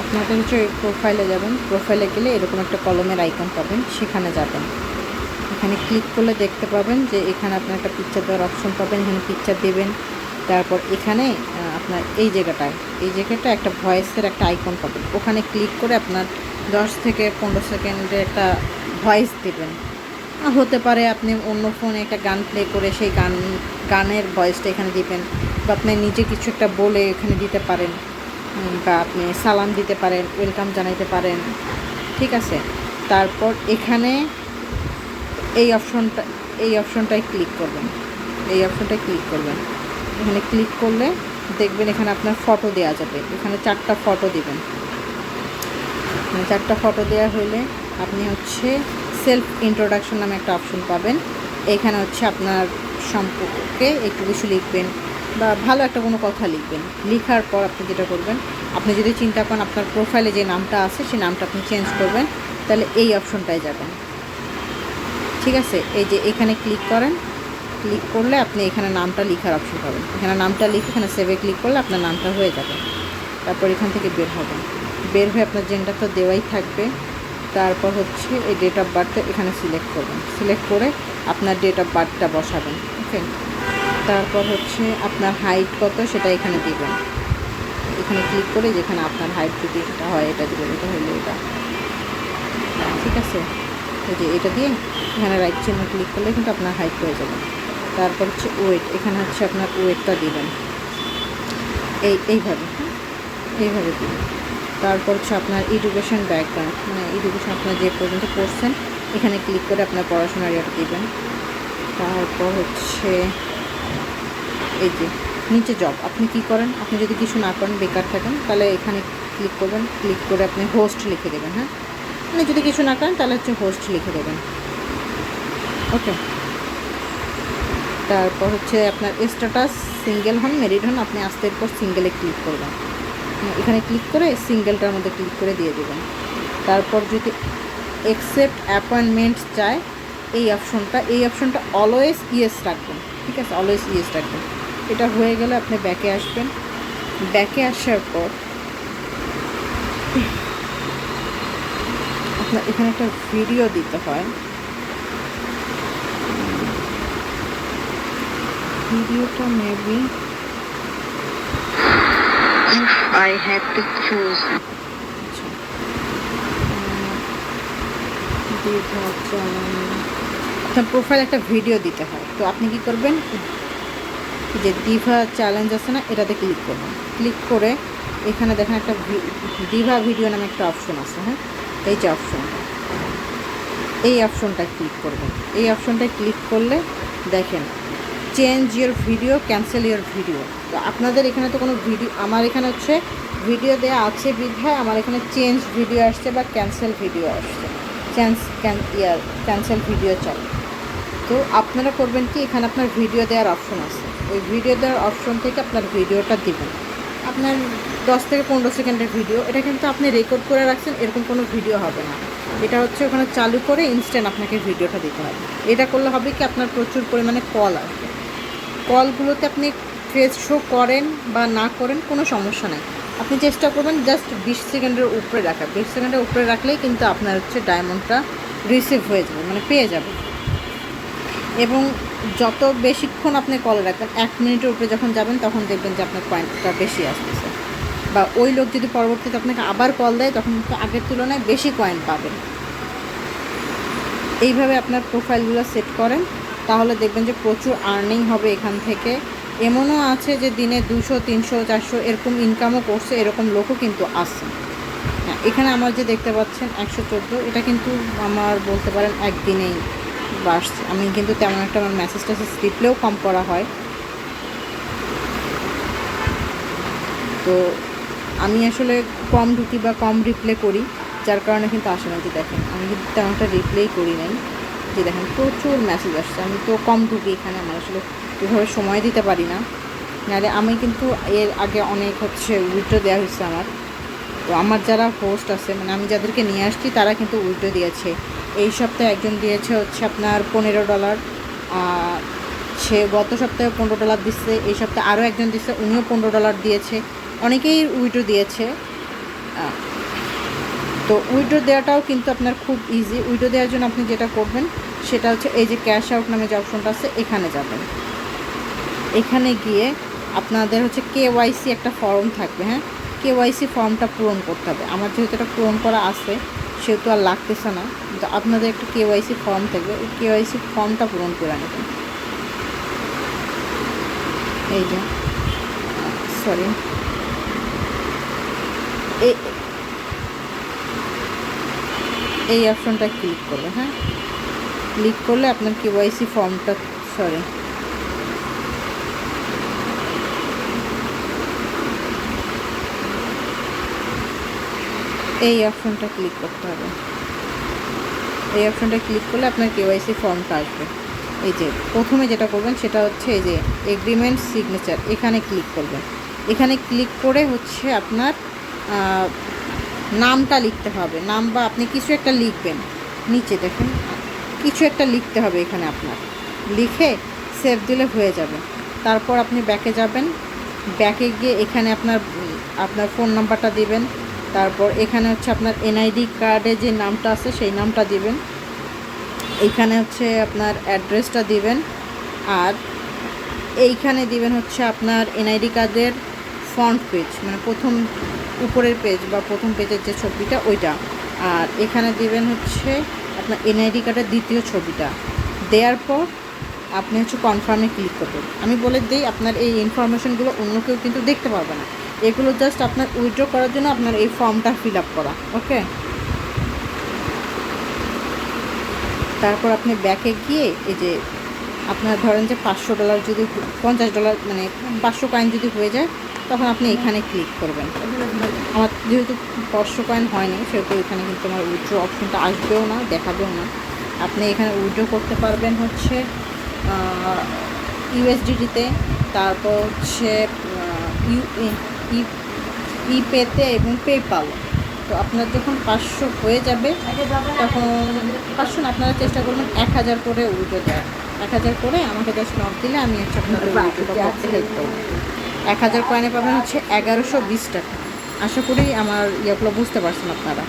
আপনাদের হচ্ছে প্রোফাইলে যাবেন। প্রোফাইলে গেলে এরকম একটা কলমের আইকন পাবেন, সেখানে যাবেন। এখানে ক্লিক করলে দেখতে পাবেন যে এখানে আপনার একটা পিকচার দেওয়ার অপশন পাবেন, এখানে পিকচার দেবেন। তারপর এখানে আপনার এই জায়গাটায়, এই জায়গাটা একটা ভয়েসের একটা আইকন পাবেন। ওখানে ক্লিক করে আপনার দশ থেকে পনেরো সেকেন্ডের একটা ভয়েস দেবেন। হতে পারে আপনি অন্য ফোনে একটা গান প্লে করে সেই গান, গানের ভয়েসটা এখানে দিবেন বা আপনি নিজে কিছু একটা বলে এখানে দিতে পারেন। বা আপনি সালাম দিতে পারেন ওয়েলকাম জানাইতে পারেন, ঠিক আছে? তারপর এখানে এই অপশনটা এই অপশনটায় ক্লিক করবেন। এই অপশনটায় ক্লিক করবেন। এখানে ক্লিক করলে দেখবেন এখানে আপনার ফটো দেওয়া যাবে। এখানে চারটা ফটো দিবেন। চারটা ফটো দেওয়া হলে আপনি হচ্ছে সেলফ ইন্ট্রোডাকশন নামে একটা অপশন পাবেন। এখানে হচ্ছে আপনার সম্পর্কে একটু কিছু লিখবেন। বা ভালো একটা কোনো কথা লিখবেন। লেখার পর আপনি যেটা করবেন, আপনি যদি চিন্তা করেন আপনার প্রোফাইলে যে নামটা আছে, সেই নামটা আপনি চেঞ্জ করবেন, তাহলে এই অপশনটায় যাবেন। ঠিক আছে? এই যে এখানে ক্লিক করেন ক্লিক করলে আপনি এখানে নামটা লেখার অপশন পাবেন। এখানে নামটা লিখে, এখানে সেভে ক্লিক করলে আপনার নামটা হয়ে যাবে। তারপর এখান থেকে বের হবেন। বের হয়ে আপনার জেন্ডার তো দেওয়াই থাকবে। তারপর হচ্ছে এই ডেট অফ বার্থটা এখানে সিলেক্ট করবেন। সিলেক্ট করে আপনার ডেট অফ বার্থটা বসাবেন। ওকে তারপর হচ্ছে আপনার হাইট কত সেটা এখানে দিবেন। এখানে ক্লিক করে যেখানে আপনার হাইট যদি এটা হয়, এটা দিবেন, এটা হলে এটা। ঠিক আছে? এই যে এটা দিয়ে এখানে রাইট চিহ্ন ক্লিক করলে কিন্তু আপনার হাইট হয়ে যাবে। তারপর হচ্ছে ওয়েট এখানে হচ্ছে আপনার ওয়েটটা দিবেন। এই, এইভাবে হ্যাঁ? এইভাবে দিবেন। তারপর হচ্ছে আপনার এডুকেশন ব্যাকগ্রাউন্ড মানে এডুকেশন আপনার যে পর্যন্ত পড়ছেন, এখানে ক্লিক করে আপনার পড়াশোনার ইয়েটা দিবেন। তারপর হচ্ছে এই যে নিচে জব আপনি কি করেন? আপনি যদি কিছু না করেন বেকার থাকেন তাহলে এখানে ক্লিক করবেন ক্লিক করে আপনি হোস্ট লিখে দেবেন হ্যাঁ? আপনি যদি কিছু না করেন তাহলে হচ্ছে হোস্ট লিখে দেবেন। ওকে তারপর হচ্ছে আপনার স্ট্যাটাস সিঙ্গেল হন মেরিড হন আপনি আস্তে পর সিঙ্গেলে ক্লিক করবেন। হ্যাঁ, এখানে ক্লিক করে সিঙ্গেলটার মধ্যে ক্লিক করে দিয়ে দেবেন। তারপর যদি অ্যাকসেপ্ট অ্যাপয়েন্টমেন্ট চায় এই অপশনটা এই অপশনটা অলওয়েজ ইয়েস রাখবেন ঠিক আছে? অলওয়েজ ইয়েস রাখবেন। এটা হয়ে গেলে আপনি ব্যাকে আসবেন। ব্যাকে আসার পর আপনার এখানে একটা ভিডিও দিতে হয়। ভিডিওটা maybe If I had to choose. আচ্ছা। দীঘা চ্যানেল আপনার প্রোফাইল একটা ভিডিও দিতে হয়। তো আপনি কি করবেন? এই যে দিভা চ্যালেঞ্জ আছে না, এটাতে ক্লিক করবেন ক্লিক করে এখানে দেখেন একটা দিভা ভিডিও নামে একটা অপশন আছে হ্যাঁ? এই যে অপশনটা এই অপশনটায় ক্লিক করবেন এই অপশনটায় ক্লিক করলে দেখেন change your video cancel your video তো আপনাদের এখানে তো কোনো ভিডিও আমার এখানে হচ্ছে ভিডিও দেওয়া আছে বিধায়, আমার এখানে চেঞ্জ ভিডিও আসছে বা ক্যান্সেল ভিডিও আসছে। চেঞ্জ ক্যান ইয়ার ক্যান্সেল ভিডিও চাই। তো আপনারা করবেন কি, এখানে আপনার ভিডিও দেওয়ার অপশন আছে। ওই ভিডিও দেওয়ার অপশন থেকে আপনার ভিডিওটা দিবেন। আপনার দশ থেকে পনেরো সেকেন্ডের ভিডিও এটা কিন্তু আপনি রেকর্ড করে রাখছেন, এরকম কোনো ভিডিও হবে না। এটা হচ্ছে ওখানে চালু করে ইনস্ট্যান্ট আপনাকে ভিডিওটা দিতে হবে। এটা করলে হবে কি, আপনার প্রচুর পরিমাণে কল আসবে। কলগুলোতে আপনি ফেস শো করেন বা না করেন, কোনো সমস্যা নেই। আপনি চেষ্টা করবেন জাস্ট বিশ সেকেন্ডের উপরে রাখা। বিশ সেকেন্ডের উপরে রাখলেই কিন্তু আপনার হচ্ছে ডায়মন্ডটা রিসিভ হয়ে যাবে মানে পেয়ে যাবে এবং যত বেশিক্ষণ আপনি কলে রাখবেন, এক মিনিটের উপরে যখন যাবেন, তখন দেখবেন যে আপনার পয়েন্টটা বেশি আসতেছে। বা ওই লোক যদি পরবর্তীতে আপনাকে আবার কল দেয়, তখন আগের তুলনায় বেশি কয়েন পাবেন। এইভাবে আপনার প্রোফাইলগুলো সেট করেন, তাহলে দেখবেন যে প্রচুর আর্নিং হবে এখান থেকে। এমনও আছে যে দিনে দুশো, তিনশো, চারশো এরকম ইনকামও করছে, এরকম লোকও কিন্তু আসছে হ্যাঁ এখানে আমার যে দেখতে পাচ্ছেন একশো চোদ্দ, এটা কিন্তু আমার বলতে পারেন একদিনেই বাসছে আমি কিন্তু তেমন একটা আমার মেসেজ টেসেজ রিপ্লেও কম করা হয়। তো আমি আসলে কম ঢুকি বা কম রিপ্লে করি, যার কারণে কিন্তু আসে না যে দেখেন, আমি কিন্তু তেমন একটা রিপ্লেই করি নাই যে দেখেন প্রচুর মেসেজ আসছে। আমি তো কম ঢুকি এখানে, আমার আসলে এভাবে সময় দিতে পারি না। নাহলে আমি কিন্তু এর আগে অনেক হচ্ছে উইথড্র দেওয়া হয়েছে আমার। তো আমার যারা হোস্ট আছে মানে আমি যাদেরকে নিয়ে আসছি, তারা কিন্তু উল্টো দিয়েছে। এই সপ্তাহে একজন দিয়েছে হচ্ছে আপনার পনেরো ডলার। সে গত সপ্তাহে পনেরো ডলার দিচ্ছে, এই সপ্তাহে আরও একজন দিচ্ছে, উনিও পনেরো ডলার দিয়েছে। অনেকেই উইড্রো দিয়েছে। তো উইড্রো দেওয়াটাও কিন্তু আপনার খুব ইজি উইড্রো দেওয়ার জন্য আপনি যেটা করবেন, সেটা হচ্ছে এই যে ক্যাশ আউট নামে যে অপশনটা আছে, এখানে যাবেন। এখানে গিয়ে আপনাদের হচ্ছে কেওয়াইসি একটা ফর্ম থাকবে হ্যাঁ? কে কেওয়াইসি ফর্মটা পূরণ করতে হবে। আমার যেহেতু এটা পূরণ করা আছে সেহেতু আর লাগতেছে না। আপনাদের একটা কেওয়াইসি ফর্ম থাকবে। ওই কেওয়াইসি ফর্মটা পূরণ করে নেবেন। এই যে সরি এই এই অপশনটা ক্লিক করবে হ্যাঁ? ক্লিক করলে আপনার কেওয়াইসি ফর্মটা সরি এই অপশনটা ক্লিক করতে হবে। এই অপশনটা ক্লিক করলে আপনার কেওয়াইসি ফর্মটা আসবে। এই যে, প্রথমে যেটা করবেন সেটা হচ্ছে এই যে এগ্রিমেন্ট সিগনেচার এখানে ক্লিক করবেন। এখানে ক্লিক করে হচ্ছে আপনার নামটা লিখতে হবে। নাম বা আপনি কিছু একটা লিখবেন। নিচে দেখেন, কিছু একটা লিখতে হবে এখানে আপনার। লিখে সেভ দিলে হয়ে যাবে। তারপর আপনি ব্যাকে যাবেন। ব্যাকে গিয়ে এখানে আপনার আপনার ফোন নাম্বারটা দিবেন। তারপর এখানে হচ্ছে আপনার এনআইডি কার্ডে যে নামটা আছে, সেই নামটা দিবেন। এইখানে হচ্ছে আপনার অ্যাড্রেসটা দিবেন। আর এইখানে দিবেন হচ্ছে আপনার এনআইডি কার্ডের ফ্রন্ট পেজ মানে প্রথম উপরের পেজ বা প্রথম পেজের যে ছবিটা, ওইটা। আর এখানে দিবেন হচ্ছে আপনার এনআইডি কার্ডের দ্বিতীয় ছবিটা। দেওয়ার পর আপনি হচ্ছে কনফার্মে ক্লিক করবেন। আমি বলে দিই, আপনার এই ইনফরমেশনগুলো অন্য কেউ কিন্তু দেখতে পারবে না। এগুলো জাস্ট আপনার উইথড্র করার জন্য আপনার এই ফর্মটা ফিল আপ করা ওকে তারপর আপনি ব্যাকে গিয়ে এই যে আপনার ধরেন যে পাঁচশো ডলার যদি পঞ্চাশ ডলার মানে পাঁচশো কয়েন যদি হয়ে যায়, তখন আপনি এখানে ক্লিক করবেন। আমার যেহেতু পাঁচশো কয়েন হয়নি, সেহেতু এখানে কিন্তু আমার উইথড্র অপশনটা আসবেও না, দেখাবেও না। আপনি এখানে উইথড্র করতে পারবেন হচ্ছে ইউএসডিটিতে তারপর হচ্ছে ইউ ইপেতে এবং পেপাল। তো আপনার যখন পাঁচশো হয়ে যাবে তখন পাঁচশো না আপনারা চেষ্টা করবেন এক হাজার করে উল্টে দেওয়ার। এক হাজার করে আমাকে জাস্ট নক দিলে আমি হচ্ছে আপনাদের করতে হেল্প করব এক হাজার কয়েনে পাবেন হচ্ছে এগারোশো বিশ টাকা আশা করি আমার ইয়েগুলো বুঝতে পারছেন আপনারা।